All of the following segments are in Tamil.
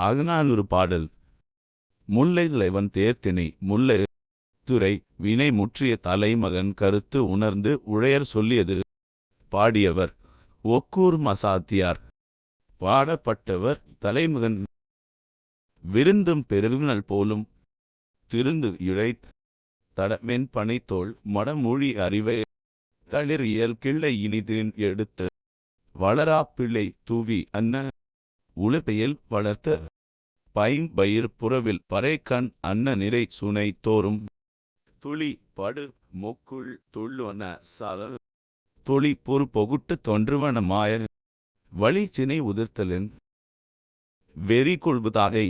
அகநானூறு பாடல். முல்லை தலைவன் தேர்த்திணை முல்லை துறை வினை முற்றிய தலைமகன் கருத்து உணர்ந்து உழையர் சொல்லியது பாடியவர். ஒக்கூர் மசாத்தியார். பாடப்பட்டவர் தலைமகன். விருந்தும் பெருவினல் போலும் திருந்து இழைத் தடமென் பனைத்தோள் மடமொழி அறிவை தளிர் இயல் கிள்ளை இனிதின் எடுத்து வளரா பிள்ளை தூவி அன்ன உளுப்பையில் வளர்த்த பைம்பயிர் புறவில் பறைக்கண் அன்ன நிறை சுனை தோறும். துளி படு மொக்குள் துள்ளுவன சால. துளி பொறு பொகுட்டு தொன்றுவன மாய. வழி சினை உதிர்த்தலின். வெறி கொள்புதாகை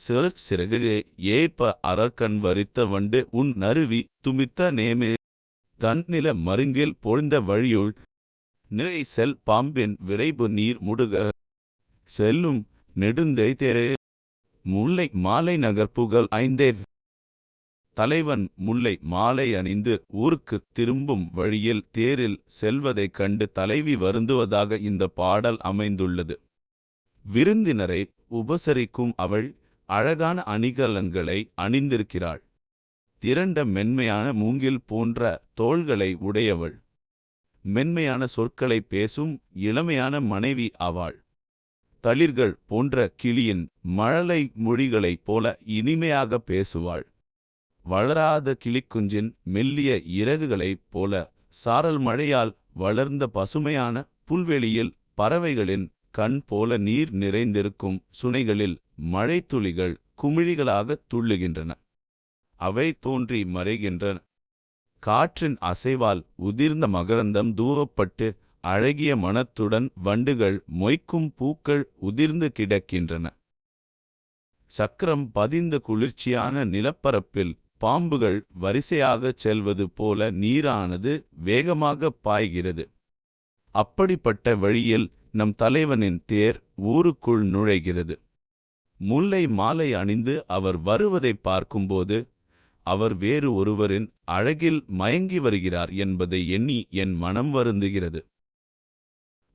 சிறு சிறகு ஏப்ப அறற்கண் வரித்த வண்டு உன் நறுவி துமித்த நேமே. தன்னில மருங்கில் பொழுந்த வழியுள். நிறை செல் பாம்பின் விரைபு நீர் முடுக. செல்லும் நெடுந்தை தேரே. முல்லை மாலை நகர் புகழ் ஐந்தே தலைவன் முல்லை மாலை அணிந்து ஊருக்குத் திரும்பும் வழியில் தேரில் செல்வதைக் கண்டு தலைவி வருந்துவதாக இந்த பாடல் அமைந்துள்ளது. விருந்தினரை உபசரிக்கும் அவள் அழகான அணிகலன்களை அணிந்திருக்கிறாள். திரண்ட மென்மையான மூங்கில் போன்ற தோள்களை உடையவள். மென்மையான சொற்களை பேசும் இளமையான மனைவி ஆவாள் தளிர்கள் போன்ற கிளியின் மழலை மொழிகளைப் போல இனிமையாக பேசுவாள். வளராத கிளிக்குஞ்சின் மெல்லிய இறகுகளைப் போல சாரல் மழையால் வளர்ந்த பசுமையான புல்வெளியில் பறவைகளின் கண் போல நீர் நிறைந்திருக்கும் சுனைகளில் மழைத்துளிகள் குமிழிகளாக துள்ளுகின்றன. அவை தோன்றி மறைகின்றன. காற்றின் அசைவால் உதிர்ந்த மகரந்தம் தூவப்பட்டு அழகிய மனத்துடன் வண்டுகள் மொய்க்கும் பூக்கள் உதிர்ந்து கிடக்கின்றன. சக்கரம் பதிந்த குளிர்ச்சியான நிலப்பரப்பில் பாம்புகள் வரிசையாகச் செல்வது போல நீரானது வேகமாக பாய்கிறது. அப்படிப்பட்ட வழியில் நம் தலைவனின் தேர் ஊருக்குள் நுழைகிறது. முல்லை மாலை அணிந்து அவர் வருவதைப் பார்க்கும்போது அவர் வேறு ஒருவரின் அழகில் மயங்கி வருகிறார் என்பதை எண்ணி என் மனம் வருந்துகிறது.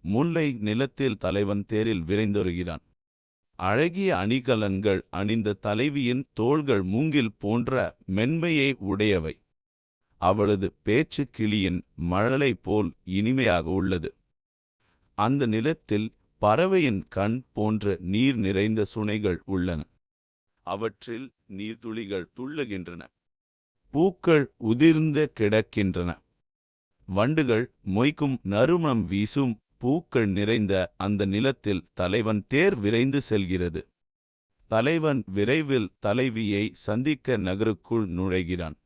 முல்லை நிலத்தில் தலைவன் தேரில் விரைந்தொருகிறான். அழகிய அணிகலன்கள் அணிந்த தலைவியின் தோள்கள் மூங்கில் போன்ற மென்மையை உடையவை. அவளது பேச்சு கிளியின் மழலை போல் இனிமையாக உள்ளது. அந்த நிலத்தில் பறவையின் கண் போன்ற நீர் நிறைந்த சுனைகள் உள்ளன. அவற்றில் நீர்த்துளிகள் துள்ளுகின்றன. பூக்கள் உதிர்ந்து கிடக்கின்றன. வண்டுகள் மொய்க்கும் நறுமணம் வீசும் பூக்கள் நிறைந்த அந்த நிலத்தில் தலைவன் தேர் விரைந்து செல்கிறது. தலைவன் விரைவில் தலைவியை சந்திக்க நகருக்குள் நுழைகிறான்.